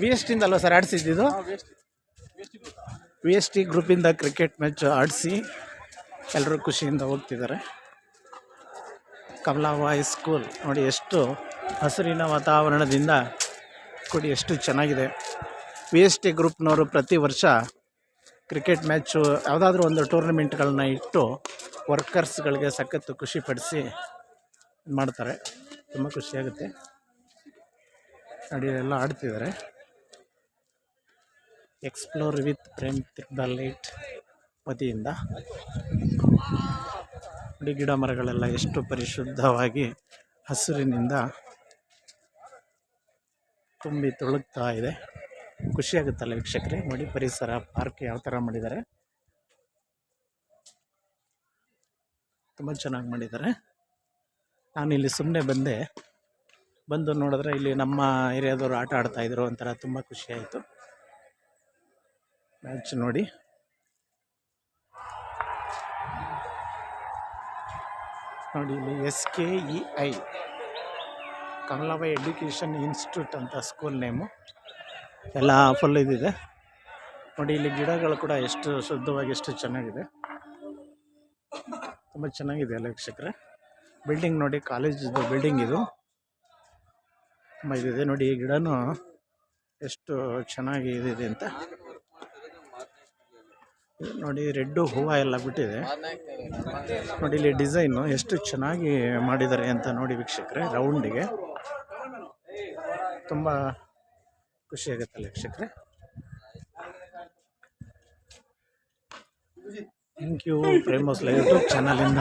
V S ಅಲ್ವಾ sir ಆಡಿಸಿದ್ದು V S T ಗ್ರೂಪಿಂದ ಕ್ರಿಕೆಟ್ ಮ್ಯಾಚ್ ಆಡಿಸಿ ಎಲ್ಲರೂ ಖುಷಿಯಿಂದ ಹೋಗ್ತಿದ್ದಾರೆ. ಕಮಲಾಬಾಯಿ ಸ್ಕೂಲ್ ನೋಡಿ ಎಷ್ಟು ಹಸಿರಿನ ವಾತಾವರಣದಿಂದ ಕೂಡಿ ಎಷ್ಟು ಚೆನ್ನಾಗಿದೆ. ವಿ ಎಸ್ ಟಿ ಗ್ರೂಪ್ನವರು ಪ್ರತಿ ವರ್ಷ ಕ್ರಿಕೆಟ್ ಮ್ಯಾಚು ಯಾವುದಾದ್ರೂ ಒಂದು ಟೂರ್ನಮೆಂಟ್ಗಳನ್ನ ಇಟ್ಟು ವರ್ಕರ್ಸ್ಗಳಿಗೆ ಸಖತ್ತು ಖುಷಿಪಡಿಸಿ ಮಾಡ್ತಾರೆ. ತುಂಬ ಖುಷಿಯಾಗುತ್ತೆ ನೋಡಿ ಎಲ್ಲ ಆಡ್ತಿದ್ದಾರೆ. ಎಕ್ಸ್ಪ್ಲೋರ್ ವಿತ್ ಪ್ರೇಮ್ ಲೈಟ್ ವತಿಯಿಂದ. ನೋಡಿ ಗಿಡ ಮರಗಳೆಲ್ಲ ಎಷ್ಟು ಪರಿಶುದ್ಧವಾಗಿ ಹಸಿರಿನಿಂದ ತುಂಬಿ ತುಳುಕ್ತಾ ಇದೆ. ಖುಷಿಯಾಗುತ್ತಲ್ಲ ವೀಕ್ಷಕರೇ? ನೋಡಿ ಪರಿಸರ, ಪಾರ್ಕ್ ಯಾವ ಥರ ಮಾಡಿದ್ದಾರೆ? ತುಂಬ ಚೆನ್ನಾಗಿ ಮಾಡಿದ್ದಾರೆ. ನಾನು ಇಲ್ಲಿ ಸುಮ್ಮನೆ ಬಂದೆ. ಬಂದು ನೋಡಿದ್ರೆ ಇಲ್ಲಿ ನಮ್ಮ ಏರಿಯಾದವರು ಆಟ ಆಡ್ತಾಯಿದ್ರು ಒಂಥರ ತುಂಬ ಖುಷಿ ಆಯಿತು. ಮ್ಯಾಚ್ ನೋಡಿ. ನೋಡಿ ಇಲ್ಲಿ S K E I Kamalabai education institute ಅಂತ ಸ್ಕೂಲ್ ನೇಮು ಎಲ್ಲ ಫುಲ್ ಇದಿದೆ. ನೋಡಿ ಇಲ್ಲಿ ಗಿಡಗಳು ಕೂಡ ಎಷ್ಟು ಶುದ್ಧವಾಗಿ ಎಷ್ಟು ಚೆನ್ನಾಗಿದೆ. ತುಂಬ ಚೆನ್ನಾಗಿದೆ ಅಲ್ಲ ವೀಕ್ಷಕರೇ. ಬಿಲ್ಡಿಂಗ್ ನೋಡಿ ಕಾಲೇಜಿದು ಬಿಲ್ಡಿಂಗ್ ಇದು. ತುಂಬ ಇದಿದೆ ನೋಡಿ, ಈ ಗಿಡನೂ ಎಷ್ಟು ಚೆನ್ನಾಗಿ ಇದಿದೆ ಅಂತ. ನೋಡಿ ರೆಡ್ಡು ಹೂವು ಎಲ್ಲ ಬಿಟ್ಟಿದೆ. ನೋಡಿ ಇಲ್ಲಿ ಡಿಸೈನು ಎಷ್ಟು ಚೆನ್ನಾಗಿ ಮಾಡಿದ್ದಾರೆ ಅಂತ ನೋಡಿ ವೀಕ್ಷಕರೇ ರೌಂಡಿಗೆ ತುಂಬ ಖುಷಿಯಾಗುತ್ತಲ್ಲ ವೀಕ್ಷಕರೇ. ಥ್ಯಾಂಕ್ ಯು ಪ್ರೇಮೋಸ್ ಯೂಟ್ಯೂಬ್ ಚಾನಲಿಂದ